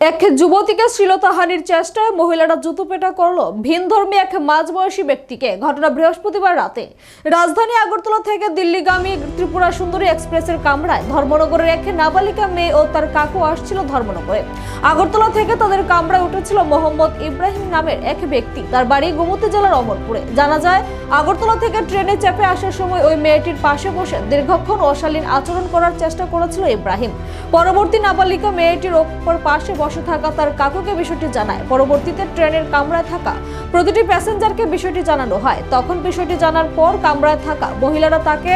এক যুবতীকে শ্লীলতাহানির চেষ্টায় মহিলারা জুতোপেটা করল। ভিনধর্মী এক মাঝবয়সী ব্যক্তিকে। ঘটনা বৃহস্পতিবার রাতে। রাজধানী আগরতলা থেকে দিল্লিগামী ত্রিপুরা সুন্দরী এক্সপ্রেসের কামরায় ধর্মনগরের এক নাবালিকা মেয়ে ও তার কাকু আসছিল ধর্মনগরে। আগরতলা থেকে তাদের কামরায় উঠেছিল মোহাম্মদ ইব্রাহিম নামের এক ব্যক্তি। তার বাড়ি গোমতী জেলার অমরপুরে। জানা যায়, আগরতলা থেকে ট্রেনে চেপে আসার সময় ওই মেয়েটির পাশে বসে দীর্ঘক্ষণ অশালীন আচরণ করার চেষ্টা করেছিল ইব্রাহিম। পরবর্তী নাবালিকা মেয়েটির ওপর পাশে বসে থাকা তার কাকুকে বিষয়টি জানায়। পরবর্তীতে ট্রেনের কামরায় থাকা প্রতিটি প্যাসেঞ্জারকে বিষয়টি জানানো হয়। তখন বিষয়টি জানার পর কামরায় থাকা মহিলারা তাকে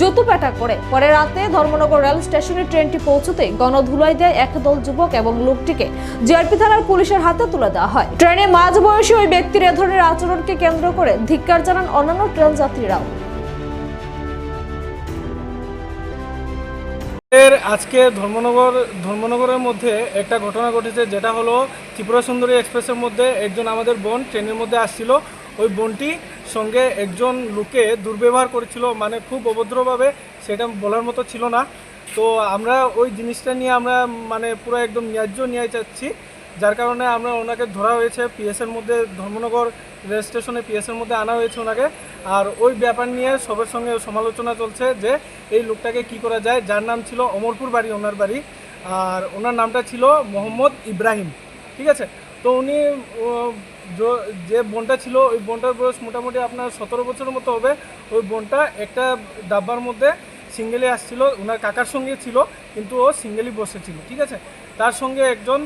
জুতুপেটা করে। পরে রাতে ধর্মনগর রেল স্টেশনে ট্রেনটি পৌঁছতেই গণধুলাই দেয় একদল যুবক এবং লোকটিকে জিআরপি থানার পুলিশের হাতে তুলে দেওয়া হয়। ট্রেনে মাঝ বয়সী ওই ব্যক্তির এ ধরনের আচরণকে কেন্দ্র করে ধিক্কার জানান অন্যান্য ট্রেন যাত্রীরাও। এর আজকে ধর্মনগর, ধর্মনগরের মধ্যে একটা ঘটনা ঘটেছে, যেটা হলো ত্রিপুরা সুন্দরী এক্সপ্রেসের মধ্যে একজন আমাদের বোন ট্রেনের মধ্যে আসছিল। ওই বোনটি সঙ্গে একজন লোকে দুর্ব্যবহার করেছিল মানে খুব অভদ্রভাবে, সেটা বলার মতো ছিল না। তো আমরা ওই জিনিসটা নিয়ে আমরা মানে পুরো একদম ন্যায্য নিয়ে চাচ্ছি। যার কারণে আমরা ওনাকে ধরা হয়েছে পিএসের মধ্যে, ধর্মনগর রেল স্টেশনে পিএসের মধ্যে আনা হয়েছে ওনাকে। আর ওই ব্যাপার নিয়ে সবার সঙ্গে সমালোচনা চলছে যে এই লোকটাকে কি করা যায়। যার নাম ছিল অমরপুর বাড়ি, ওনার বাড়ি। আর ওনার নামটা ছিল মোহাম্মদ ইব্রাহিম। ঠিক আছে? তো উনি যে বোনটা ছিল, ওই বোনটার বয়স মোটামুটি আপনার সতেরো বছরের মতো হবে। ওই বোনটা একটা ডাব্বার মধ্যে সিঙ্গেলি আসছিল। ওনার কাকার সঙ্গে ছিল, কিন্তু ও সিঙ্গেলি বসেছিল ঠিক আছে? তার সঙ্গে একজন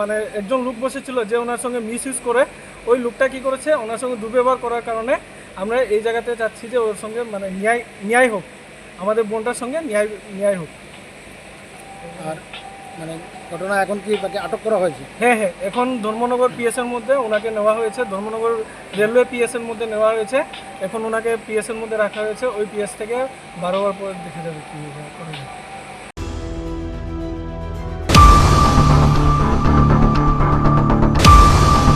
মানে একজন লোক বসেছিল যে ওনার সঙ্গে মিস ইউজ করে ওই লোকটা কি করেছে ওনার সঙ্গে দুর্ব্যবহার করার কারণে আমরা এই জায়গাতে চাচ্ছি যে ওর সঙ্গে মানে ন্যায় ন্যায় হোক আমাদের বোনটার সঙ্গে ন্যায় ন্যায় হোক। আর মানে ঘটনা এখন কি তাকে আটক করা হয়েছে? হ্যাঁ হ্যাঁ এখন ধর্মনগর পিএসের মধ্যে ওনাকে নেওয়া হয়েছে ধর্মনগর রেলওয়ে পিএসের মধ্যে নেওয়া হয়েছে এখন ওনাকে পিএসের মধ্যে রাখা হয়েছে ওই পিএস থেকে বারোবার পর দেখা যাবে কী